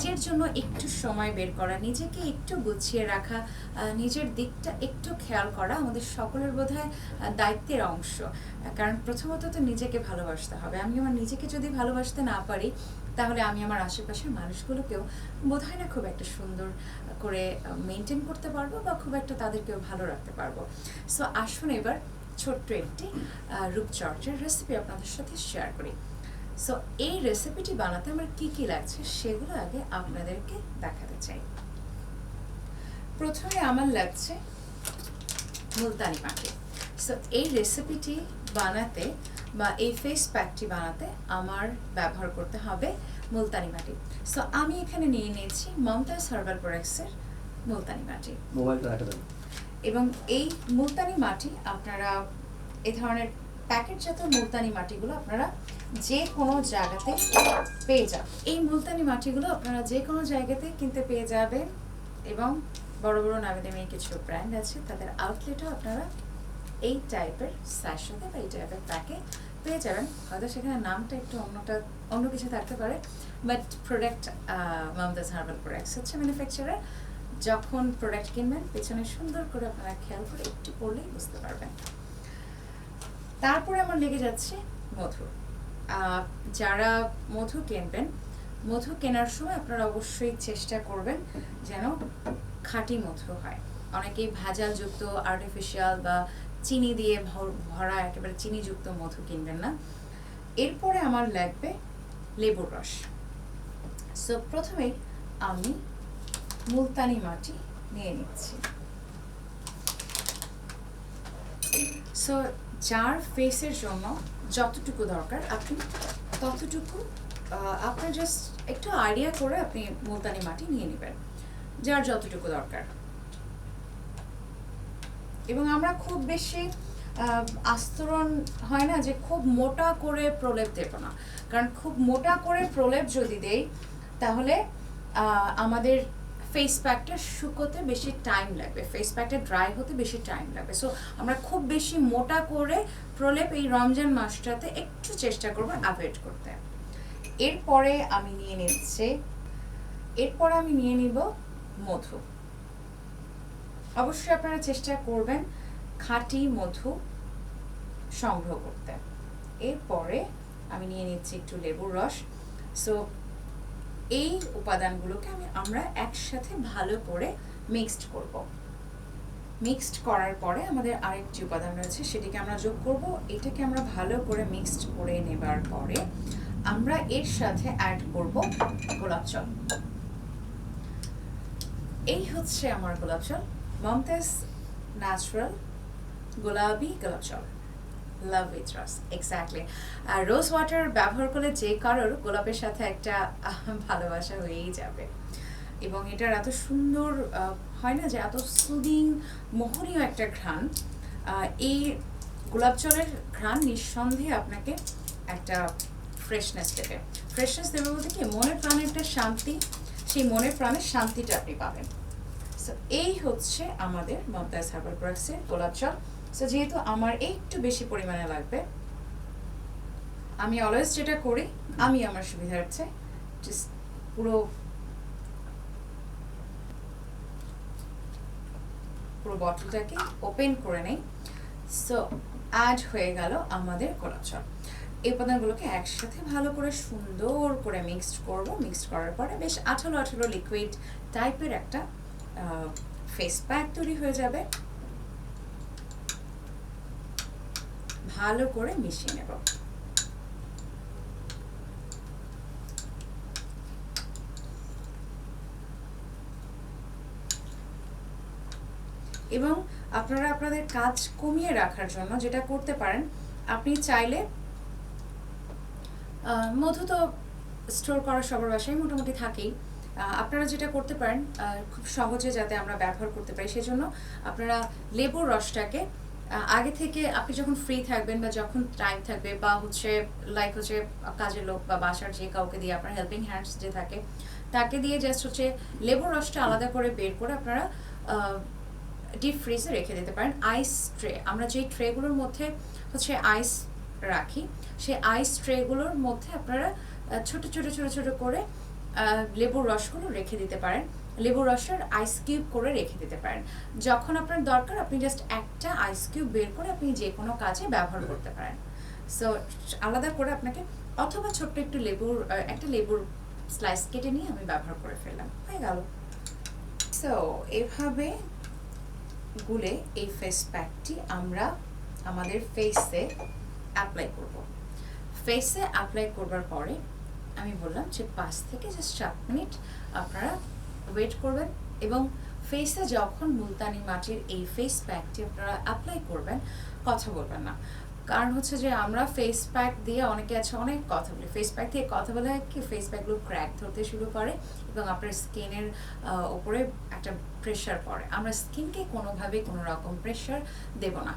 নিজের জন্য একটু সময় বের করা নিজেকে একটু গুছিয়ে রাখা নিজের দিকটা একটু খেয়াল করা আমাদের সকলের আহ, দায়িত্বের অংশ। কারণ প্রথমত তো নিজেকে ভালোবাসতে হবে। আমি আমার নিজেকে যদি ভালোবাসতে না পারি তাহলে আমি আমার আশেপাশের মানুষগুলোকেও বোধ হয় না খুব একটা সুন্দর করে মেনটেন করতে পারব বা খুব একটা তাদেরকেও ভালো রাখতে পারব। সো আসুন এবার ছোট্ট একটি রূপচর্চার রেসিপি আপনাদের সাথে শেয়ার করি। সো এই রেসিপিটি বানাতে আমার কি কি লাগছে সেগুলো আগে আপনাদেরকে দেখাতে চাই। প্রথমে আমার লাগছে মুলতানি মাটি। সো এই রেসিপিটি বানাতে বা এই ফেস প্যাকটি বানাতে আমার ব্যবহার করতে হবে মুলতানি মাটি। সো আমি এখানে নিয়ে নিয়েছি মমতাজ হার্বাল প্রোডাক্টসের মুলতানি মাটি। এবং এই মুলতানি মাটি আপনারা এই ধরনের প্যাকেটজাত মুলতানি মাটিগুলো আপনারা যে কোনো জায়গাতে পেয়ে যাবেন এই মুলতানি মাটিগুলো আপনারা যে কোনো জায়গাতে কিনতে পেয়ে যাবেন এবং বড় বড় নামী কিছু ব্র্যান্ড আছে, তাদের আউটলেটও আপনারা এই টাইপের স্যাশতে বা এই টাইপের প্যাকে পেয়ে যাবেন। হয়তো সেখানে নামটা একটু অন্যটা, অন্য কিছু থাকতে পারে but product Mamdaz herbal products হচ্ছে ম্যানুফ্যাকচারার যখন প্রোডাক্ট কিনবেন, পেছনে সুন্দর করে আপনারা খেয়াল করে একটু পড়লেই বুঝতে পারবেন। তারপরে আমার লেগে যাচ্ছে মধু। যারা মধু কিনবেন, মধু কেনার সময় আপনারা অবশ্যই চেষ্টা করবেন যেন খাঁটি মধু হয়। অনেকেই ভেজালযুক্ত আর্টিফিশিয়াল বা চিনি দিয়ে ভরা একেবারে চিনিযুক্ত মধু কিনবেন না। এরপরে আমার লাগবে লেবুর রস। সো প্রথমেই আমি মুলতানি মাটি নিয়ে নিচ্ছি। সো যার ফেসের জন্য যতটুকু দরকার, আপনি ততটুকু আপনার জাস্ট একটু আইডিয়া করে আপনি মুলতানি মাটি নিয়ে নেবেন, যার যতটুকু দরকার। এবং আমরা খুব বেশি আস্তরণ হয় না যে খুব মোটা করে প্রলেপ দেব না। কারণ খুব মোটা করে প্রলেপ যদি দেই, তাহলে আমাদের ফেস প্যাকটা শুকোতে বেশি টাইম লাগবে ফেস প্যাকটা ড্রাই হতে বেশি টাইম লাগবে। সো আমরা খুব বেশি মোটা করে প্রলেপ এই রমজান মাসটাতে একটু চেষ্টা করব অ্যাভয়েড করতে। এরপরে আমি নিয়ে নিচ্ছি, এরপরে আমি নিয়ে নিব মধু। অবশ্যই আপনারা চেষ্টা করবেন খাঁটি মধু সংগ্রহ করতে। এরপরে আমি নিয়ে নিচ্ছি একটু লেবুর রস। সো এই উপাদানগুলোকে আমি আমরা একসাথে ভালো করে মিক্সড করব। মিক্সড করার পরে আমাদের আরেকটি উপাদান রয়েছে, সেটিকে আমরা যোগ করব। এটাকে আমরা ভালো করে মিক্সড করে নেবার পরে আমরা এর সাথে অ্যাড করব গোলাপ জল। এই হচ্ছে আমার গোলাপ জল। মমতাজ ন্যাচারাল গোলাপি গোলাপ জল। লাভ উইথ রস এক্স্যাক্টলি আর রোজ ওয়াটার ব্যবহার করলে যে কারোর গোলাপের সাথে একটা ভালোবাসা হয়েই যাবে। এবং এটার এত সুন্দর হয় না যে এত সুদিং মোহনীয় একটা ঘ্রাণ এই গোলাপ জলের ঘ্রাণ নিঃসন্দেহে আপনাকে একটা ফ্রেশনেস দেবে। ফ্রেশনেস দেবে বলতে কি? মনের প্রাণে একটা শান্তি, সেই মনের প্রাণের শান্তিটা আপনি পাবেন। সো এই হচ্ছে আমাদের মমতাজ হার্বাল প্রোডাক্টসের গোলাপ জল। সো যেহেতু আমার একটু বেশি পরিমাণে লাগবে, আমি অলওয়েজ যেটা করি, আমি আমার সুবিধার্থে পুরো পুরো বটলটাকে ওপেন করে নেই। সো অ্যাড হয়ে গেল আমাদের জল এই উপাদানগুলোকে একসাথে ভালো করে সুন্দর করে মিক্সড করব। মিক্সড করার পরে বেশ আঠালো আঠালো লিকুইড টাইপের একটা ফেস প্যাক তৈরি হয়ে যাবে। ভালো করে মিশিয়ে নেব। এবং আপনারা আপনাদের কাজ কমিয়ে রাখার জন্য যেটা করতে পারেন, আপনি চাইলে মধু তো স্টোর করা সবার বাসায় মোটামুটি থাকেই। আপনারা যেটা করতে পারেন খুব সহজে যাতে আমরা ব্যবহার করতে পারি, সেজন্য আপনারা লেবুর রসটাকে আগে থেকে আপনি যখন ফ্রি থাকবেন বা যখন টাইম থাকবে বা হচ্ছে লাইক হচ্ছে কাজের লোক বা বাসার যে কাউকে দিয়ে আপনার হেল্পিং হ্যান্ডস যে থাকে, তাকে দিয়ে জাস্ট হচ্ছে লেবুর রসটা আলাদা করে বের করে আপনারা ডিপ ফ্রিজে রেখে দিতে পারেন। আইস ট্রে আমরা যেই ট্রেগুলোর মধ্যে হচ্ছে আইস রাখি, সেই আইস ট্রেগুলোর মধ্যে আপনারা ছোট ছোট ছোট ছোট করে লেবুর রসগুলো রেখে দিতে পারেন। লেবুর রসের আইস কিউব করে রেখে দিতে পারেন। যখন আপনার দরকার, আপনি জাস্ট একটা আইস কিউব বের করে আপনি যে কোনো কাজে ব্যবহার করতে পারেন। সো আলাদা করে আপনাকে অথবা ছোট্ট একটু লেবুর একটা লেবুর স্লাইস কেটে নিয়ে আমি ব্যবহার করে ফেললাম। হয়ে গেল। সো এভাবে গুলে এই ফেস প্যাকটি আমরা আমাদের ফেসে অ্যাপ্লাই করব। ফেসে অ্যাপ্লাই করবার পরে আমি বললাম যে পাঁচ থেকে জাস্ট সাত মিনিট আপনারা ওয়েট করবেন এবং ফেসে যখন মুলতানি মাটির এই ফেস প্যাকটি আপনারা অ্যাপ্লাই করবেন, কথা বলবেন না। কারণ হচ্ছে যে আমরা ফেস প্যাক দিয়ে অনেকে আছে, অনেক কথা বলি। ফেস প্যাক দিয়ে কথা বলে হয় কি ফেস প্যাকগুলো ক্র্যাক ধরতে শুরু করে এবং আপনার স্কিনের ওপরে একটা প্রেশার পড়ে। আমরা স্কিনকে কোনোভাবে কোনো রকম প্রেশার দেব না।